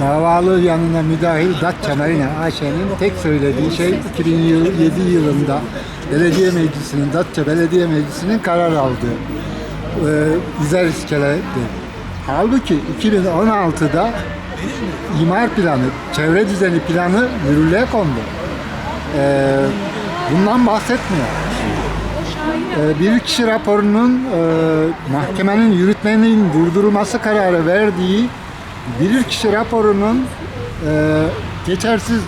Davalı yanına müdahil Datça Marina AŞ'nin tek söylediği şey 2007 yılında Belediye Meclisi'nin, Datça Belediye Meclisi'nin karar aldığı e, güzel iskeleydi. Halbuki 2016'da imar planı, çevre düzeni planı yürürlüğe kondu. E, bundan bahsetmiyor. E, bir kişi raporunun e, mahkemenin yürütmenin durdurulması kararı verdiği bir kişi raporunun e, geçersiz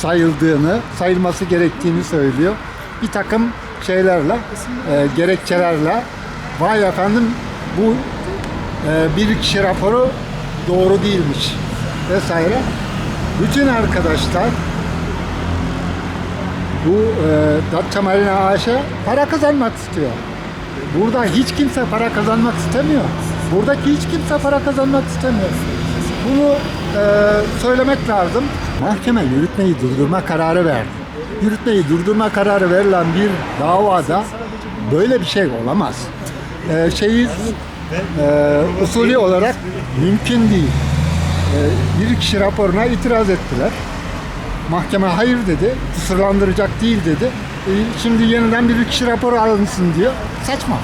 sayıldığını, sayılması gerektiğini söylüyor. Bir takım şeylerle, e, gerekçelerle vay efendim bu e, bir kişi raporu doğru değilmiş vesaire. Bütün arkadaşlar bu e, Datça Marina AŞ para kazanmak istiyor. Burada hiç kimse para kazanmak istemiyor. Buradaki hiç kimse para kazanmak istemiyor. Bunu e, söylemek lazım. Mahkeme yürütmeyi durdurma kararı verdi. Yürütmeyi durdurma kararı verilen bir davada böyle bir şey olamaz. E, şeyi e, usulü olarak mümkün değil. E, bir kişi raporuna itiraz ettiler. Mahkeme hayır dedi, kusurlandıracak değil dedi. E, şimdi yeniden bir kişi raporu alınsın diyor. Saçma.